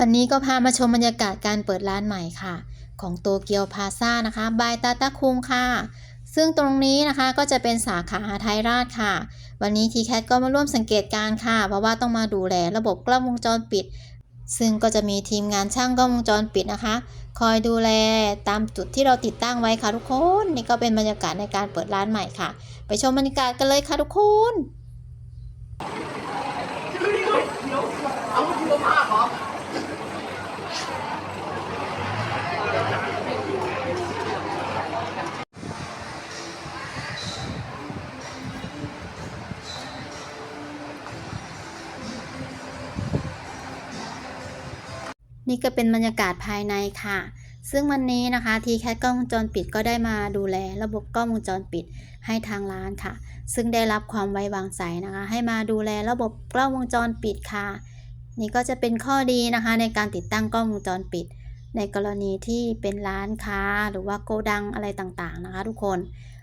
วันนี้ก็พามาชมบรรยากาศการเปิดร้านใหม่ค่ะ ของโตเกียวพาซ่านะคะ บายตาตาคุงค่ะ ซึ่งตรงนี้นะคะก็จะเป็นสาขาหาไทยราชค่ะ วันนี้ทีแคทก็มาร่วมสังเกตการ์ค่ะ เพราะว่าต้องมาดูแลระบบกล้องวงจรปิด ซึ่งก็จะมีทีมงานช่างกล้องวงจรปิดนะคะ คอยดูแลตามจุดที่เราติดตั้งไว้ค่ะทุกคน นี่ก็เป็นบรรยากาศในการเปิดร้านใหม่ค่ะ ไปชมบรรยากาศกันเลยค่ะทุกคน นี่ก็เป็นบรรยากาศภายในค่ะ ซึ่งวันนี้นะคะทีแคทกล้องวงจรปิดก็ได้มาดูแล ระบบกล้องวงจรปิดให้ทางร้านค่ะ ซึ่งได้รับความไว้วางใจนะคะ ให้มาดูแลระบบกล้องวงจรปิดค่ะ นี่ก็จะเป็นข้อดีนะคะ ในการติดตั้งกล้องวงจรปิด ในกรณีที่เป็นร้านค้าหรือว่าโกดังอะไรต่างๆนะคะ ทุกคน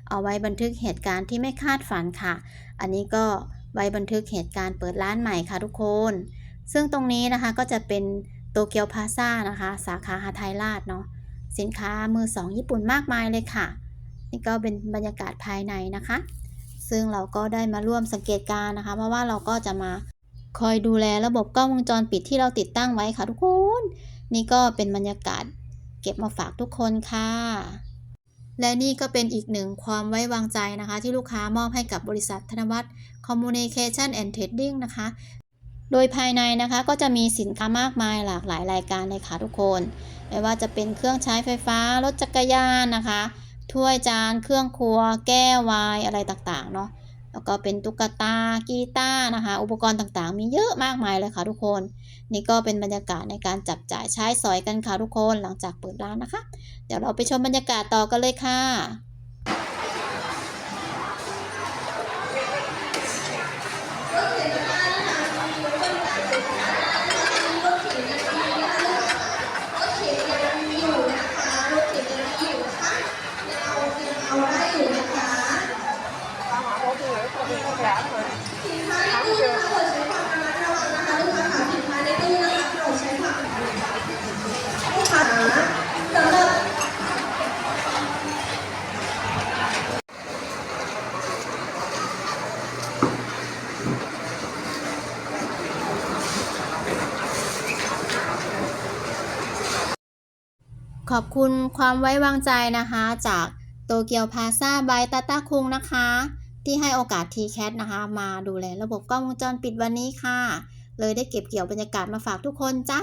เอาไว้บันทึกเหตุการณ์ที่ไม่คาดฝันค่ะ อันนี้ก็ไว้บันทึกเหตุการณ์เปิดร้านใหม่ค่ะทุกคน ซึ่งตรงนี้นะคะก็จะเป็น โตเกียวพาซ่านะคะ สาขาหาไทยราชเนาะสินค้ามือสองญี่ปุ่นมากมายเลยค่ะ นี่ก็เป็นบรรยากาศภายในนะคะ ซึ่งเราก็ได้มาร่วมสังเกตการนะคะ เพราะว่าเราก็จะมาคอยดูแลระบบกล้องวงจรปิดที่เราติดตั้งไว้ค่ะทุกคน นี่ก็เป็นบรรยากาศเก็บมาฝากทุกคนค่ะ และนี่ก็เป็นอีกหนึ่งความไว้วางใจนะคะ ที่ลูกค้ามอบให้กับบริษัทธนวัฒน์ Communication and Trading นะคะ โดยภายในนะคะก็จะมีสินค้ามากมายหลากหลายรายการเลยค่ะทุกคน ไม่ว่าจะเป็นเครื่องใช้ไฟฟ้ารถจักรยานนะคะ ถ้วยจานเครื่องครัว แก้ววน์อะไรต่างๆเนาะแล้วก็เป็นตุ๊กตากีตาร์นะคะ อุปกรณ์ต่างๆ มีเยอะมากมายเลยค่ะทุกคน นี่ก็เป็นบรรยากาศในการจับจ่ายใช้สอยกันค่ะทุกคนหลังจากเปิดร้านนะคะ เดี๋ยวเราไปชมบรรยากาศต่อกันเลยค่ะ ขอบคุณความไว้วางใจนะคะ จากโตเกียวพาซาบายตาตาคุงนะคะ ที่ให้โอกาส T-Cat นะคะ มาดูแลระบบกล้องวงจรปิดวันนี้ค่ะ เลยได้เก็บเกี่ยวบรรยากาศมาฝากทุกคนจ้า